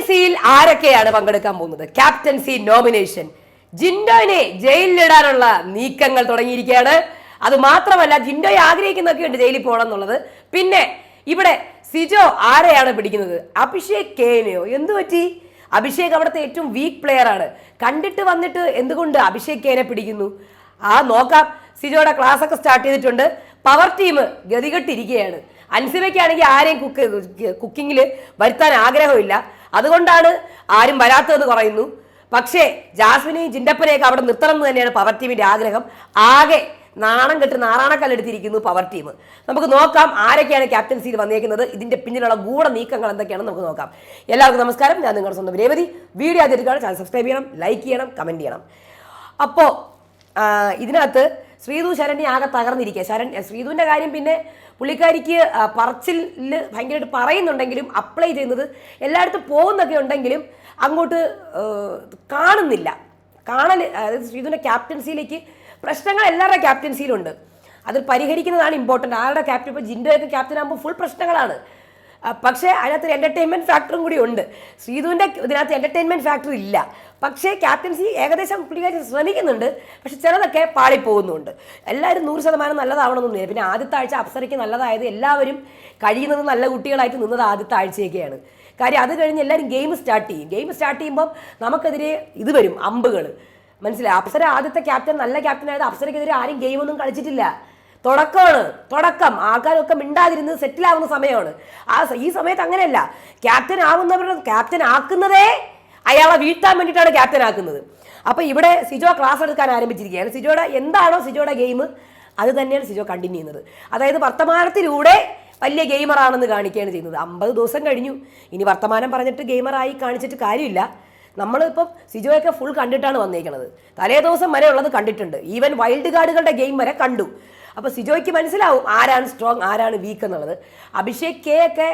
ക്യാപ്റ്റൻസിയിൽ ആരൊക്കെയാണ് പങ്കെടുക്കാൻ പോകുന്നത്? Captaincy nomination. ജിൻഡോനെ ജയിലിലിടാനുള്ള നീക്കങ്ങൾ തുടങ്ങിയിരിക്കുകയാണ്. അത് മാത്രമല്ല ജിൻഡോയെ ആഗ്രഹിക്കുന്നൊക്കെ ഉണ്ട് ജയിലിൽ പോകണം എന്നുള്ളത്. പിന്നെ ഇവിടെ സിജോ ആരെയാണ് പിടിക്കുന്നത്? അഭിഷേക് കേനെയോ? എന്തു പറ്റി? അഭിഷേക് അവിടുത്തെ ഏറ്റവും വീക്ക് പ്ലെയർ ആണ്. കണ്ടിട്ട് വന്നിട്ട് എന്തുകൊണ്ട് അഭിഷേക് കേനെ പിടിക്കുന്നു? ആ നോക്കാം. സിജോയുടെ ക്ലാസ് ഒക്കെ സ്റ്റാർട്ട് ചെയ്തിട്ടുണ്ട്. പവർ ടീം ഗതികെട്ടിരിക്കുകയാണ്. അൻസിബയ്ക്കാണെങ്കിൽ ആരെയും കുക്ക് കുക്കിങ്ങിൽ വരുത്താൻ ആഗ്രഹമില്ല. അതുകൊണ്ടാണ് ആരും വരാത്തതെന്ന് പറയുന്നു. പക്ഷേ ജാസ്മിനെയും ജിൻഡപ്പനെയൊക്കെ അവിടെ നിർത്തണം എന്ന് തന്നെയാണ് പവർ ടീമിന്റെ ആഗ്രഹം. ആകെ നാണം കെട്ട് നാറാണക്കല്ലെടുത്തിരിക്കുന്നു പവർ ടീം. നമുക്ക് നോക്കാം ആരൊക്കെയാണ് ക്യാപ്റ്റൻസിയിൽ വന്നേക്കുന്നത്. ഇതിന്റെ പിന്നിലുള്ള ഗൂഢ നീക്കങ്ങൾ എന്തൊക്കെയാണെന്ന് നമുക്ക് നോക്കാം. എല്ലാവർക്കും നമസ്കാരം. ഞാൻ നിങ്ങളുടെ സ്വന്തം രേവതി. വീഡിയോ ആദ്യമായിട്ടാണ് ചാനൽ സബ്സ്ക്രൈബ് ചെയ്യണം ലൈക്ക് ചെയ്യണം കമന്റ് ചെയ്യണം. അപ്പോൾ ഇതിനകത്ത് ശ്രീതു ശരണ്യ ആകെ തകർന്നിരിക്കുക. ശരൺ ശ്രീതുവിന്റെ കാര്യം പിന്നെ പുള്ളിക്കാരിക്ക് പറച്ചിൽ ഭയങ്കരമായിട്ട് പറയുന്നുണ്ടെങ്കിലും അപ്ലൈ ചെയ്യുന്നത് എല്ലായിടത്തും പോകുന്നൊക്കെ ഉണ്ടെങ്കിലും അങ്ങോട്ട് കാണുന്നില്ല. കാണൽ അതായത് ശ്രീധുവിന്റെ ക്യാപ്റ്റൻസിയിലേക്ക് പ്രശ്നങ്ങൾ എല്ലാവരുടെ ക്യാപ്റ്റൻസിയിലുണ്ട് അത് പരിഹരിക്കുന്നതാണ് ഇമ്പോർട്ടന്റ് ആരുടെ ക്യാപ്റ്റൻ ഇപ്പോൾ ജിൻഡോയൊക്കെ ക്യാപ്റ്റൻ ആകുമ്പോൾ ഫുൾ പ്രശ്നങ്ങളാണ്. പക്ഷേ അതിനകത്ത് എന്റർടൈൻമെന്റ് ഫാക്ടറും കൂടി ഉണ്ട്. ശ്രീധുവിന്റെ ഇതിനകത്ത് എന്റർടൈൻമെന്റ് ഫാക്ടർ ഇല്ല. പക്ഷേ ക്യാപ്റ്റൻസി ഏകദേശം പുള്ളിക്കാരി ശ്രമിക്കുന്നുണ്ട് പക്ഷെ ചിലതൊക്കെ പാളിപ്പോകുന്നുണ്ട്. എല്ലാവരും നൂറ് ശതമാനം നല്ലതാവണമെന്നൊന്നുമില്ല പിന്നെ ആദ്യത്തെ ആഴ്ച അപ്സരയ്ക്ക് നല്ലതായത് എല്ലാവരും കഴിയുന്നത് നല്ല കുട്ടികളായിട്ട് നിന്നത് ആദ്യത്തെ ആഴ്ചയൊക്കെയാണ്. കാര്യം അത് കഴിഞ്ഞ് എല്ലാവരും ഗെയിം സ്റ്റാർട്ട് ചെയ്യും. ഗെയിം സ്റ്റാർട്ട് ചെയ്യുമ്പം നമുക്കെതിരെ ഇത് വരും അമ്പുകൾ മനസ്സിലായി? അപ്സര ആദ്യത്തെ ക്യാപ്റ്റൻ നല്ല ക്യാപ്റ്റൻ ആയത് അപ്സരയ്ക്കെതിരെ ആരും ഗെയിമൊന്നും കളിച്ചിട്ടില്ല. തുടക്കമാണ് തുടക്കം. ആൾക്കാരൊക്കെ മിണ്ടാതിരുന്ന് സെറ്റിൽ ആവുന്ന സമയമാണ്. ആ ഈ സമയത്ത് അങ്ങനെയല്ല. ക്യാപ്റ്റൻ ആവുന്നവരുടെ ക്യാപ്റ്റൻ ആക്കുന്നതേ അയാളെ വീഴ്ത്താൻ വേണ്ടിയിട്ടാണ് ക്യാപ്റ്റൻ ആക്കുന്നത്. അപ്പോൾ ഇവിടെ സിജോ ക്ലാസ് എടുക്കാൻ ആരംഭിച്ചിരിക്കുകയാണ്. സിജോയുടെ എന്താണോ സിജോയുടെ ഗെയിം അത് തന്നെയാണ് സിജോ കണ്ടിന്യൂ ചെയ്യുന്നത്. അതായത് വർത്തമാനത്തിലൂടെ വലിയ ഗെയിമറാണെന്ന് കാണിക്കുകയാണ് ചെയ്യുന്നത്. അമ്പത് ദിവസം കഴിഞ്ഞു. ഇനി വർത്തമാനം പറഞ്ഞിട്ട് ഗെയിമറായി കാണിച്ചിട്ട് കാര്യമില്ല. നമ്മളിപ്പം സിജോയൊക്കെ ഫുൾ കണ്ടിട്ടാണ് വന്നേക്കുന്നത് തലേ ദിവസം വരെ ഉള്ളത് കണ്ടിട്ടുണ്ട്. ഈവൻ വൈൽഡ് കാർഡുകളുടെ ഗെയിം വരെ കണ്ടു. അപ്പോൾ സിജോയ്ക്ക് മനസ്സിലാവും ആരാണ് സ്ട്രോങ് ആരാണ് വീക്ക് എന്നുള്ളത്. അഭിഷേക് കെ ഒക്കെ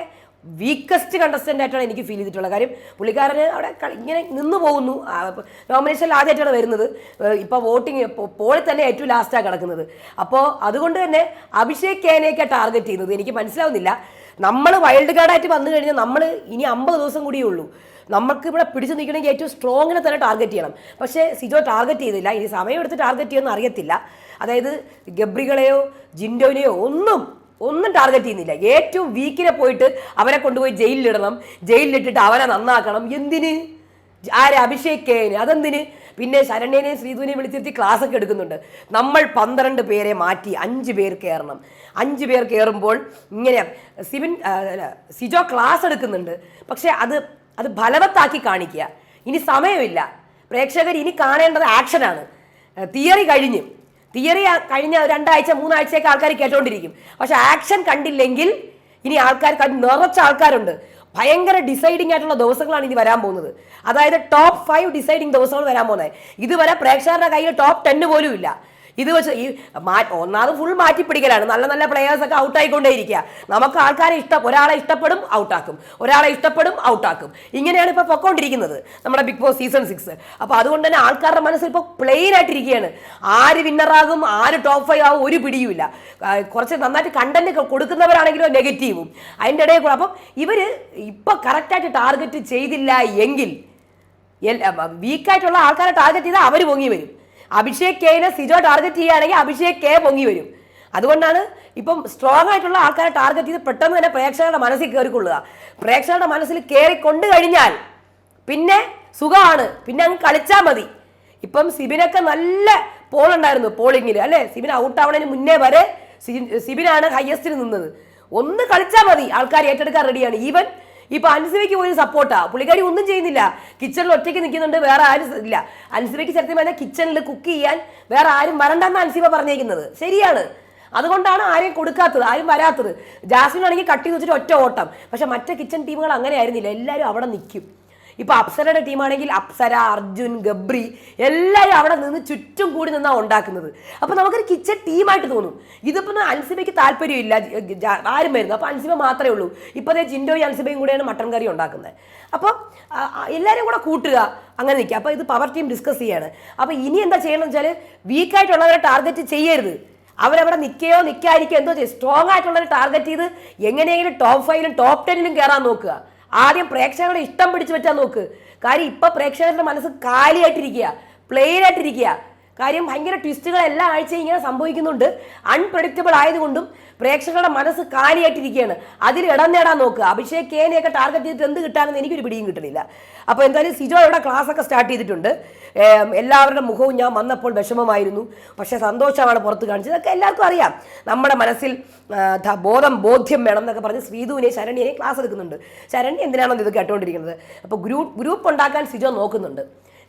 വീക്കസ്റ്റ് കണ്ടസ്റ്റന്റ് ആയിട്ടാണ് എനിക്ക് ഫീൽ ചെയ്തിട്ടുള്ള കാര്യം പുള്ളിക്കാരന് അവിടെ ഇങ്ങനെ നിന്ന് പോകുന്നു. നോമിനേഷനിൽ ആദ്യമായിട്ടാണ് വരുന്നത്. ഇപ്പോൾ വോട്ടിങ് പോളിൽ തന്നെ ഏറ്റവും ലാസ്റ്റാണ് കിടക്കുന്നത്. അപ്പോൾ അതുകൊണ്ട് തന്നെ അഭിഷേക് കേനെയൊക്കെ ടാർഗറ്റ് ചെയ്യുന്നത്. എനിക്ക് മനസ്സിലാവുന്നില്ല. നമ്മൾ വൈൽഡ് കാർഡായിട്ട് വന്നു കഴിഞ്ഞാൽ നമ്മൾ ഇനി അമ്പത് ദിവസം കൂടിയേ ഉള്ളൂ. നമുക്ക് ഇവിടെ പിടിച്ചു നിൽക്കണമെങ്കിൽ ഏറ്റവും സ്ട്രോങ്ങിനെ തന്നെ ടാർഗറ്റ് ചെയ്യണം. പക്ഷേ സിജോ ടാർഗറ്റ് ചെയ്തില്ല. ഇനി സമയം എടുത്ത് ടാർഗറ്റ് ചെയ്യുമെന്ന് അറിയത്തില്ല. അതായത് ഗബ്രികളെയോ ജിൻഡോനെയോ ഒന്നും ഒന്നും ടാർഗറ്റ് ചെയ്യുന്നില്ല. ഏറ്റവും വീക്കിനെ പോയിട്ട് അവരെ കൊണ്ടുപോയി ജയിലിലിടണം. ജയിലിലിട്ടിട്ട് അവനെ നന്നാക്കണം. എന്തിന്? ആരെ? അഭിഷേക് കെന് അതെന്തിന്? പിന്നെ ശരണ്യനെയും ശ്രീധുവിനെയും വിളിച്ചിരുത്തി ക്ലാസ് ഒക്കെ എടുക്കുന്നുണ്ട്. നമ്മൾ പന്ത്രണ്ട് പേരെ മാറ്റി അഞ്ച് പേർ കയറണം. അഞ്ച് പേർ കയറുമ്പോൾ ഇങ്ങനെ സിവിൻ സിജോ ക്ലാസ് എടുക്കുന്നുണ്ട്. പക്ഷേ അത് അത് ഫലവത്താക്കി കാണിക്കുക. ഇനി സമയമില്ല. പ്രേക്ഷകർ ഇനി കാണേണ്ടത് ആക്ഷനാണ് തിയറി കഴിഞ്ഞ്. തിയറി കഴിഞ്ഞ രണ്ടാഴ്ച മൂന്നാഴ്ചയൊക്കെ ആൾക്കാർ കേട്ടോണ്ടിരിക്കും. പക്ഷെ ആക്ഷൻ കണ്ടില്ലെങ്കിൽ ഇനി ആൾക്കാർ നിറച്ച ആൾക്കാരുണ്ട്. ഭയങ്കര ഡിസൈഡിങ് ആയിട്ടുള്ള ദിവസങ്ങളാണ് ഇനി വരാൻ പോകുന്നത്. അതായത് ടോപ്പ് ഫൈവ് ഡിസൈഡിങ് ദിവസങ്ങൾ വരാൻ പോകുന്നത്. ഇതുവരെ പ്രേക്ഷകരുടെ കയ്യിൽ ടോപ്പ് ടെന്ന് പോലും ഇല്ല. ഇത് വെച്ച് ഈ ഒന്നാമത് ഫുൾ മാറ്റിപ്പിടിക്കലാണ്. നല്ല നല്ല പ്ലെയേഴ്സ് ഒക്കെ ഔട്ട് ആയിക്കൊണ്ടേയിരിക്കുക. നമുക്ക് ആൾക്കാരെ ഇഷ്ടം ഒരാളെ ഇഷ്ടപ്പെടും ഔട്ടാക്കും ഒരാളെ ഇഷ്ടപ്പെടും ഔട്ടാക്കും ഇങ്ങനെയാണ് ഇപ്പോൾ പൊക്കോണ്ടിരിക്കുന്നത് നമ്മുടെ ബിഗ് ബോസ് സീസൺ സിക്സ് അപ്പോൾ അതുകൊണ്ട് തന്നെ ആൾക്കാരുടെ മനസ്സിൽ ഇപ്പോൾ പ്ലെയിൻ ആയിട്ടിരിക്കുകയാണ്. ആര് വിന്നറാകും ആര് ടോപ്പ് ഫൈവ് ആകും ഒരു പിടിയുമില്ല. കുറച്ച് നന്നായിട്ട് കണ്ടന്റ് കൊടുക്കുന്നവരാണെങ്കിലും നെഗറ്റീവും അതിന്റെ ഇടയിൽ കൂടെ അപ്പം ഇവർ ഇപ്പോൾ കറക്റ്റായിട്ട് ടാർഗറ്റ് ചെയ്തില്ല എങ്കിൽ വീക്കായിട്ടുള്ള ആൾക്കാരെ ടാർഗറ്റ് ചെയ്താൽ അവർ പൊങ്ങി വരും. അഭിഷേക് കെനെ സിജോ ടാർഗറ്റ് ചെയ്യുകയാണെങ്കിൽ അഭിഷേക് കെ പൊങ്ങി വരും. അതുകൊണ്ടാണ് ഇപ്പം സ്ട്രോങ് ആയിട്ടുള്ള ആൾക്കാരെ ടാർഗറ്റ് ചെയ്ത് പെട്ടെന്ന് തന്നെ പ്രേക്ഷകരുടെ മനസ്സിൽ കയറിക്കൊള്ളുക. പ്രേക്ഷകരുടെ മനസ്സിൽ കയറി കൊണ്ടു കഴിഞ്ഞാൽ പിന്നെ സുഖമാണ്. പിന്നെ അങ്ങ് കളിച്ചാൽ മതി. ഇപ്പം സിബിനൊക്കെ നല്ല പോൾ ഉണ്ടായിരുന്നു പോളിങ്ങിൽ അല്ലേ? സിബിൻ ഔട്ട് ആവണതിന് മുന്നേ വരെ സിബിനാണ് ഹയസ്റ്റിൽ നിന്നത്. ഒന്ന് കളിച്ചാൽ മതി. ആൾക്കാർ ഏറ്റെടുക്കാൻ റെഡിയാണ് ഈവൻ ഇപ്പൊ അൻസിബയ്ക്ക് ഒരു സപ്പോർട്ടാ. പുള്ളിക്കാരി ഒന്നും ചെയ്യുന്നില്ല. കിച്ചണിൽ ഒറ്റയ്ക്ക് നിൽക്കുന്നുണ്ട് വേറെ ആരും ഇല്ല. അൻസിബയ്ക്ക് സത്യം പറഞ്ഞാൽ കിച്ചണിൽ കുക്ക് ചെയ്യാൻ വേറെ ആരും വരണ്ടെന്ന് അൻസിബ പറഞ്ഞേക്കുന്നത്. ശരിയാണ്. അതുകൊണ്ടാണ് ആരെയും കൊടുക്കാത്തത് ആരും വരാത്തത്. ജാസ്മിൻ ആണെങ്കിൽ കട്ടി വെച്ചിട്ട് ഒറ്റ ഓട്ടം. പക്ഷെ മറ്റേ കിച്ചൺ ടീമുകൾ അങ്ങനെ ആയിരുന്നില്ല എല്ലാവരും അവിടെ നിൽക്കും. ഇപ്പൊ അപ്സരയുടെ ടീമാണെങ്കിൽ അപ്സര അർജുൻ ഗബ്രി എല്ലാവരും അവിടെ നിന്ന് ചുറ്റും കൂടി നിന്നാ ഉണ്ടാക്കുന്നത്. അപ്പൊ നമുക്കൊരു കിച്ചൺ ടീമായിട്ട് തോന്നും. ഇതിപ്പോ അൻസിബയ്ക്ക് താല്പര്യമില്ല. ആരും വരുന്നു. അപ്പൊ അൻസിബ മാത്രമേ ഉള്ളൂ. ഇപ്പോഴത്തെ ജിൻഡോയും അൻസിബയും കൂടെയാണ് മട്ടൻ കറി ഉണ്ടാക്കുന്നത്. അപ്പോൾ എല്ലാവരും കൂടെ കൂട്ടുക. അങ്ങനെ നിൽക്കുക അപ്പോൾ ഇത് പവർ ടീം ഡിസ്കസ് ചെയ്യാണ്. അപ്പോൾ ഇനി എന്താ ചെയ്യണമെന്ന് വെച്ചാൽ വീക്കായിട്ടുള്ളവരെ ടാർഗറ്റ് ചെയ്യരുത്. അവരവിടെ നിൽക്കുകയോ നിൽക്കാതിരിക്കുകയോ എന്തോ ചെയ്യും. സ്ട്രോങ് ആയിട്ടുള്ളവരെ ടാർഗറ്റ് ചെയ്ത് എങ്ങനെയെങ്കിലും ടോപ്പ് ഫൈവിലും ടോപ്പ് ടെന്നിലും കയറാൻ നോക്കുക. ആദ്യം പ്രേക്ഷകരുടെ ഇഷ്ടം പിടിച്ചു വെച്ചാൽ നോക്ക്. കാര്യം ഇപ്പൊ പ്രേക്ഷകരുടെ മനസ്സ് കാലിയായിട്ടിരിക്കുക പ്ലെയിൻ ആയിട്ടിരിക്കുക. കാര്യം ഭയങ്കര ട്വിസ്റ്റുകൾ എല്ലാ ആഴ്ചയും ഇങ്ങനെ സംഭവിക്കുന്നുണ്ട്. അൺപ്രഡിക്റ്റബിൾ ആയതുകൊണ്ടും പ്രേക്ഷകരുടെ മനസ്സ് കാലിയായിട്ടിരിക്കുകയാണ്. അതിൽ ഇടം നേടാൻ നോക്കുക അഭിഷേക് കേനെയൊക്കെ ടാർഗറ്റ് ചെയ്തിട്ട് എന്ത് കിട്ടാനെന്ന് എനിക്കൊരു പിടിയും കിട്ടണില്ല അപ്പോൾ എന്തായാലും സിജോ ഇവിടെ ക്ലാസ് ഒക്കെ സ്റ്റാർട്ട് ചെയ്തിട്ടുണ്ട്. എല്ലാവരുടെ മുഖവും ഞാൻ വന്നപ്പോൾ വിഷമമായിരുന്നു. പക്ഷേ സന്തോഷമാണ് പുറത്ത് കാണിച്ചത്. ഇതൊക്കെ എല്ലാവർക്കും അറിയാം. നമ്മുടെ മനസ്സിൽ ബോധം ബോധ്യം വേണം എന്നൊക്കെ പറഞ്ഞ് ശ്രീധുവിനെ ശരണ്യനെ ക്ലാസ് എടുക്കുന്നുണ്ട്. ശരണ്യ എന്തിനാണോ ഇത് കേട്ടുകൊണ്ടിരിക്കുന്നത് അപ്പോൾ ഗ്രൂപ്പ് ഗ്രൂപ്പ് ഉണ്ടാക്കാൻ സിജോ നോക്കുന്നുണ്ട്.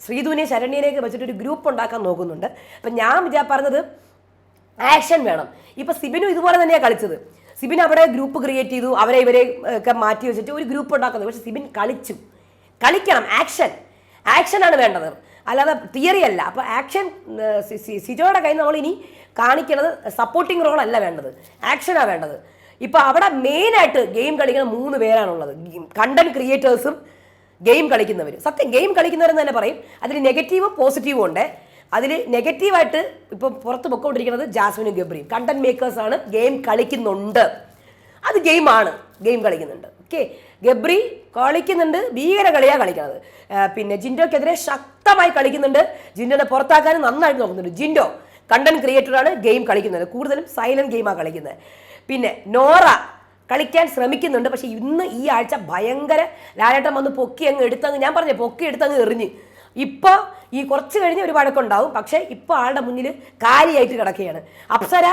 ശ്രീധുവിനെ ശരണ്യനെയൊക്കെ വെച്ചിട്ട് ഒരു ഗ്രൂപ്പ് ഉണ്ടാക്കാൻ നോക്കുന്നുണ്ട്. അപ്പം ഞാൻ വിചാ പറഞ്ഞത് ആക്ഷൻ വേണം. ഇപ്പം സിബിനും ഇതുപോലെ തന്നെയാണ് കളിച്ചത്. സിബിൻ അവിടെ ഗ്രൂപ്പ് ക്രിയേറ്റ് ചെയ്തു. അവരെ ഇവരെ ഒക്കെ മാറ്റി വെച്ചിട്ട് ഒരു ഗ്രൂപ്പ് ഉണ്ടാക്കുന്നത്. പക്ഷെ സിബിൻ കളിച്ചു. കളിക്കണം. ആക്ഷൻ. ആക്ഷനാണ് വേണ്ടത്. അല്ലാതെ തിയറി അല്ല. അപ്പോൾ ആക്ഷൻ സിജോയുടെ കയ്യിൽ നമ്മൾ ഇനി കാണിക്കുന്നത് സപ്പോർട്ടിങ് റോൾ അല്ല വേണ്ടത്. ആക്ഷനാണ് വേണ്ടത്. ഇപ്പോൾ അവിടെ മെയിനായിട്ട് ഗെയിം കളിക്കുന്ന മൂന്ന് പേരാണുള്ളത്. കണ്ടന്റ് ക്രിയേറ്റേഴ്സും ഗെയിം കളിക്കുന്നവർ സത്യം ഗെയിം കളിക്കുന്നവരെന്ന് തന്നെ പറയും. അതിൽ നെഗറ്റീവും പോസിറ്റീവും ഉണ്ട്. അതിൽ നെഗറ്റീവായിട്ട് ഇപ്പോൾ പുറത്ത് പൊക്കോണ്ടിരിക്കുന്നത് ജാസ്മിനും ഗബ്രിയും. കണ്ടന്റ് മേക്കേഴ്സാണ് ഗെയിം കളിക്കുന്നുണ്ട്. അത് ഗെയിമാണ്. ഗെയിം കളിക്കുന്നുണ്ട്. ഓക്കെ. ഗബ്രി കളിക്കുന്നുണ്ട്. ഭീകര കളിയാണ് കളിക്കുന്നത്. പിന്നെ ജിൻഡോക്കെതിരെ ശക്തമായി കളിക്കുന്നുണ്ട്. ജിൻഡോനെ പുറത്താക്കാനും നന്നായിട്ട് നോക്കുന്നുണ്ട്. ജിൻഡോ കണ്ടന്റ് ക്രിയേറ്ററാണ് ഗെയിം കളിക്കുന്നത്. കൂടുതലും സൈലന്റ് ഗെയിമാണ് കളിക്കുന്നത്. പിന്നെ നോറ കളിക്കാൻ ശ്രമിക്കുന്നുണ്ട്. പക്ഷേ ഇന്ന് ഈ ആഴ്ച ഭയങ്കര ലാലേട്ടൻ വന്ന് പൊക്കി അങ്ങ് എടുത്തങ്ങ് ഞാൻ പറഞ്ഞു പൊക്കി എടുത്തങ്ങ് എറിഞ്ഞ്. ഇപ്പോൾ ഈ കുറച്ച് കഴിഞ്ഞ് ഒരു വഴക്കുണ്ടാവും. പക്ഷേ ഇപ്പോൾ ആളുടെ മുന്നിൽ കാലിയായിട്ട് കിടക്കുകയാണ്. അപ്സര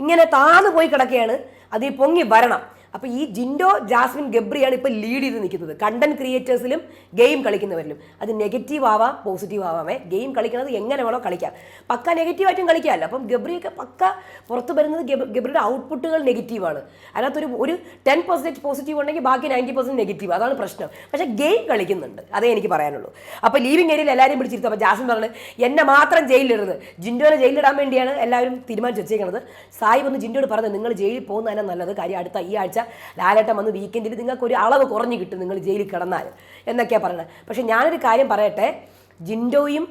ഇങ്ങനെ താന്നു പോയി കിടക്കുകയാണ്. അത് ഈ പൊങ്ങി വരണം. അപ്പോൾ ഈ ജിൻഡോ ജാസ്മിൻ ഗബ്രിയാണ് ഇപ്പോൾ ലീഡ് ചെയ്ത് നിൽക്കുന്നത്. കണ്ടന്റ് ക്രിയേറ്റേഴ്സിലും ഗെയിം കളിക്കുന്നവരിലും. അത് നെഗറ്റീവ് ആവാം പോസിറ്റീവ് ആവാമേ ഗെയിം കളിക്കുന്നത് എങ്ങനെ വേണോ കളിക്കാം. പക്ക നെഗറ്റീവായിട്ടും കളിക്കാമല്ലോ. അപ്പം ഗബ്രിയൊക്കെ പക്ക പുറത്ത് വരുന്നത് ഗബ്- ഗബ്രിയുടെ ഔട്ട്പുട്ടുകൾ നെഗറ്റീവാണ് അതിനകത്തൊരു ഒരു ടെൻ പെർസെന്റ് പോസിറ്റീവ് ഉണ്ടെങ്കിൽ ബാക്കി നയന്റി പെർസെന്റ് നെഗറ്റീവ് അതാണ് പ്രശ്നം. പക്ഷേ ഗെയിം കളിക്കുന്നുണ്ട്. അതേ എനിക്ക് പറയാനുള്ളൂ. അപ്പോൾ ലീവിംഗ് ഏരിയയിൽ എല്ലാവരും പിടിച്ചിരുത്തും. അപ്പോൾ ജാസ്മിൻ പറഞ്ഞു എന്നെ മാത്രം ജയിലിലിടുന്നത് ജിൻഡോനെ ജയിലിടാൻ വേണ്ടിയാണ് എല്ലാവരും തീരുമാനിച്ച് വെച്ചേക്കുന്നത് സായി വന്ന് ജിൻഡോട് പറഞ്ഞത് നിങ്ങൾ ജയിലിൽ പോകുന്നതന്നെ നല്ലത്. കാര്യം അടുത്ത ഈ ആഴ്ച ലാലേട്ടൻ വന്ന് വീക്കെൻഡിൽ നിങ്ങൾക്ക് ഒരു അളവ് കുറഞ്ഞു കിട്ടും നിങ്ങൾ ജയിലിൽ കിടന്നാൽ എന്നൊക്കെയാണ് പറയുന്നത്. പക്ഷേ ഞാനൊരു കാര്യം പറയട്ടെ ജിൻഡോയും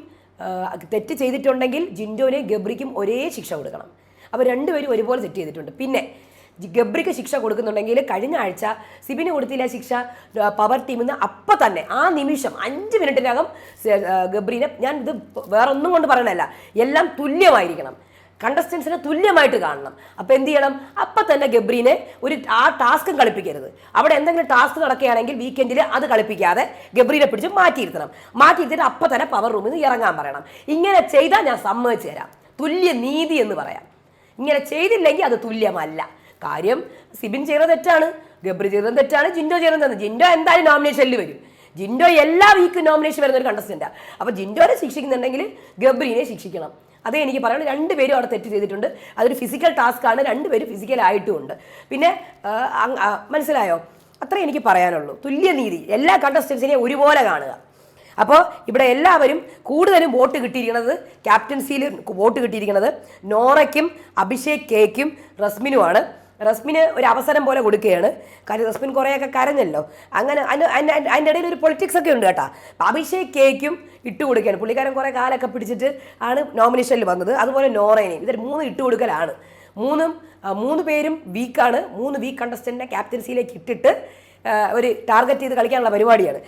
തെറ്റ് ചെയ്തിട്ടുണ്ടെങ്കിൽ ജിൻഡോനെ ഗബ്രിക്കും ഒരേ ശിക്ഷ കൊടുക്കണം. അപ്പോൾ രണ്ടുപേരും ഒരുപോലെ തെറ്റ് ചെയ്തിട്ടുണ്ട്. പിന്നെ ഗബ്രിക്ക് ശിക്ഷ കൊടുക്കുന്നുണ്ടെങ്കിൽ കഴിഞ്ഞ ആഴ്ച സിബിന് കൊടുത്തില്ല ശിക്ഷ പവർ ടീമിൽ നിന്ന് അപ്പം തന്നെ ആ നിമിഷം അഞ്ച് മിനിറ്റിനകം ഗബ്രീനെ ഞാൻ ഇത് വേറൊന്നും കൊണ്ട് പറയണല്ല എല്ലാം തുല്യമായിരിക്കണം. കണ്ടസ്റ്റൻസിനെ തുല്യമായിട്ട് കാണണം. അപ്പോൾ എന്ത് ചെയ്യണം? അപ്പം തന്നെ ഗബ്രീനെ ഒരു ആ ടാസ്കും കളിപ്പിക്കരുത്. അവിടെ എന്തെങ്കിലും ടാസ്ക് നടക്കുകയാണെങ്കിൽ വീക്കെൻഡിൽ അത് കളിപ്പിക്കാതെ ഗബ്രീനെ പിടിച്ച് മാറ്റിയിരുത്തണം. മാറ്റിയിരുത്തിട്ട് അപ്പം തന്നെ പവർ റൂമിൽ നിന്ന് ഇറങ്ങാൻ പറയണം. ഇങ്ങനെ ചെയ്താൽ ഞാൻ സമ്മതിച്ചു തരാം. തുല്യ നീതി എന്ന് പറയാം. ഇങ്ങനെ ചെയ്തില്ലെങ്കിൽ അത് തുല്യമല്ല. കാര്യം സിബിൻ ചെയ്യുന്നത് തെറ്റാണ് ഗബ്രി ചെയ്തത് തെറ്റാണ് ജിൻഡോ ചെയ്തത് തന്നെ ജിൻഡോ എന്തായാലും നോമിനേഷനിൽ വരും. ജിൻഡോ എല്ലാ വീക്കും നോമിനേഷൻ വരുന്ന ഒരു കണ്ടസ്റ്റന്റാണ് അപ്പോൾ ജിൻഡോനെ ശിക്ഷിക്കുന്നുണ്ടെങ്കിൽ ഗബ്രീനെ ശിക്ഷിക്കണം. അതേ എനിക്ക് പറയുന്നത് രണ്ടുപേരും അവിടെ തെറ്റ് ചെയ്തിട്ടുണ്ട്. അതൊരു ഫിസിക്കൽ ടാസ്ക് ആണ് രണ്ടുപേരും ഫിസിക്കൽ ആയിട്ടുമുണ്ട്. പിന്നെ മനസ്സിലായോ? അത്രേ എനിക്ക് പറയാനുള്ളൂ. തുല്യനീതി എല്ലാ കണ്ടസ്റ്റൻസിനെയും ഒരുപോലെ കാണുക. അപ്പോൾ ഇവിടെ എല്ലാവരും കൂടുതലും വോട്ട് കിട്ടിയിരിക്കുന്നത് ക്യാപ്റ്റൻസിയിൽ വോട്ട് കിട്ടിയിരിക്കുന്നത് നോറയ്ക്കും അഭിഷേക് കേക്കും റസ്മിനുമാണ്. റസ്മിന് ഒരു അവസരം പോലെ കൊടുക്കുകയാണ്. കാര്യം റസ്മിൻ കുറേയൊക്കെ കരഞ്ഞല്ലോ. അങ്ങനെ അതിന്റെ ഇടയിൽ ഒരു പൊളിറ്റിക്സ് ഒക്കെ ഉണ്ട് കേട്ടോ. അപ്പോൾ അഭിഷേക് കേക്കും ഇട്ട് കൊടുക്കുകയാണ്. പുള്ളിക്കാരൻ കുറേ കാലൊക്കെ പിടിച്ചിട്ട് ആണ് നോമിനേഷനിൽ വന്നത്. അതുപോലെ നോറേനെയും ഇതൊരു മൂന്ന് ഇട്ട് കൊടുക്കലാണ്. മൂന്നും മൂന്ന് പേരും വീക്കാണ് മൂന്ന് വീക്ക് കണ്ടസ്റ്റന്റിനെ ക്യാപ്റ്റൻസിയിലേക്ക് ഇട്ടിട്ട് ഒരു ടാർഗറ്റ് ചെയ്ത് കളിക്കാനുള്ള പരിപാടിയാണ്.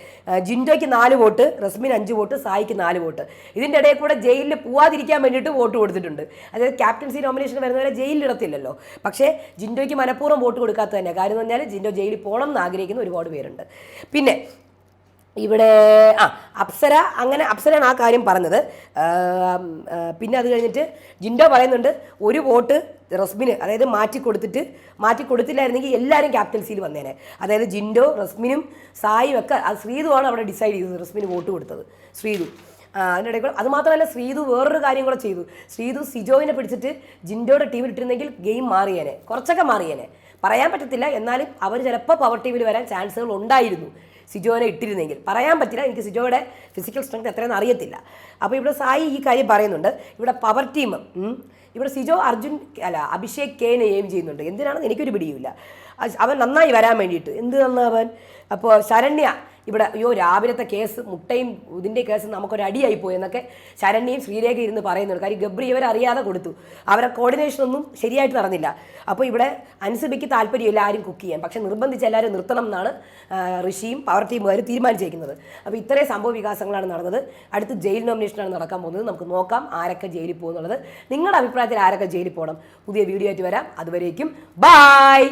ജിൻഡോയ്ക്ക് നാല് വോട്ട് റസ്മിൻ അഞ്ച് വോട്ട് സായിക്ക് നാല് വോട്ട്. ഇതിന്റെ ഇടയിൽ കൂടെ ജയിലിൽ പോവാതിരിക്കാൻ വേണ്ടിയിട്ട് വോട്ട് കൊടുത്തിട്ടുണ്ട്. അതായത് ക്യാപ്റ്റൻസി നോമിനേഷൻ വരുന്നവരെ ജയിലിലിടത്തില്ലല്ലോ പക്ഷേ ജിൻഡോയ്ക്ക് മനഃപൂർവം വോട്ട് കൊടുക്കാത്ത തന്നെ. കാര്യം എന്ന് പറഞ്ഞാൽ ജിൻഡോ ജയിലിൽ പോകണം എന്ന് ആഗ്രഹിക്കുന്ന ഒരുപാട് പേരുണ്ട്. പിന്നെ ഇവിടെ ആ അപ്സര അങ്ങനെ അപ്സരയാണ് ആ കാര്യം പറഞ്ഞത്. പിന്നെ അത് കഴിഞ്ഞിട്ട് ജിൻഡോ പറയുന്നുണ്ട് ഒരു വോട്ട് റസ്മിന് അതായത് മാറ്റി കൊടുത്തിട്ട് മാറ്റി കൊടുത്തില്ലായിരുന്നെങ്കിൽ എല്ലാവരും ക്യാപ്റ്റൻസിയിൽ വന്നേനെ. അതായത് ജിൻഡോ റസ്മിനും സായും ഒക്കെ അത് ശ്രീതുവാണ് അവിടെ ഡിസൈഡ് ചെയ്തത് റസ്മിന് വോട്ട് കൊടുത്തത് ശ്രീതു. അതിനിടയിൽ കൂടെ അത് മാത്രമല്ല ശ്രീതു വേറൊരു കാര്യം കൂടെ ചെയ്തു. ശ്രീതു സിജോവിനെ പിടിച്ചിട്ട് ജിൻഡോയുടെ ടീമിൽ ഇട്ടിരുന്നെങ്കിൽ ഗെയിം മാറിയേനെ കുറച്ചൊക്കെ മാറിയേനെ. പറയാൻ പറ്റത്തില്ല എന്നാലും അവർ ചിലപ്പോൾ പവർ ടീമിൽ വരാൻ ചാൻസുകൾ ഉണ്ടായിരുന്നു. സിജോനെ ഇട്ടിരുന്നെങ്കിൽ. പറയാൻ പറ്റില്ല എനിക്ക് സിജോയുടെ ഫിസിക്കൽ സ്ട്രെങ്ത് എത്രയെന്ന് അറിയത്തില്ല. അപ്പോൾ ഇവിടെ സായി ഈ കാര്യം പറയുന്നുണ്ട്. ഇവിടെ പവർ ടീം ഇവിടെ സിജോ അർജുൻ അല്ല അഭിഷേക് കേനെ എയിം ചെയ്യുന്നുണ്ട്. എന്തിനാണെന്ന് എനിക്കൊരു പിടിയുമില്ല. അവൻ നന്നായി വരാൻ വേണ്ടിയിട്ട്. എന്ത് നന്നാവൻ അപ്പോൾ ശരണ്യ ഇവിടെ അയ്യോ രാവിലത്തെ കേസ് മുട്ടയും ഇതിന്റെ കേസ് നമുക്കൊരു അടിയായി പോയി എന്നൊക്കെ ശരണ്യയും ശ്രീരേഖ ഇരുന്ന് പറയുന്നുണ്ട്. കാര്യം ഗബ്രി ഇവർ അറിയാതെ കൊടുത്തു. അവരെ കോർഡിനേഷൻ ഒന്നും ശരിയായിട്ട് നടന്നില്ല. അപ്പോൾ ഇവിടെ അനുസബിക്ക് താല്പര്യമില്ല ആരും കുക്ക് ചെയ്യാൻ. പക്ഷേ നിർബന്ധിച്ച് എല്ലാവരും നിർത്തണം എന്നാണ് ഋഷിയും പവർ ടീമുകാർ തീരുമാനിച്ചേക്കുന്നത് അപ്പോൾ ഇത്രയും സംഭവ വികാസങ്ങളാണ് നടന്നത്. അടുത്ത് ജയിൽ നോമിനേഷനാണ് നടക്കാൻ പോകുന്നത്. നമുക്ക് നോക്കാം ആരൊക്കെ ജയിലിൽ പോകുന്നുള്ളത്. നിങ്ങളുടെ അഭിപ്രായത്തിൽ ആരൊക്കെ ജയിലിൽ പോകണം? പുതിയ വീഡിയോ ആയിട്ട് വരാം. അതുവരേക്കും ബായ്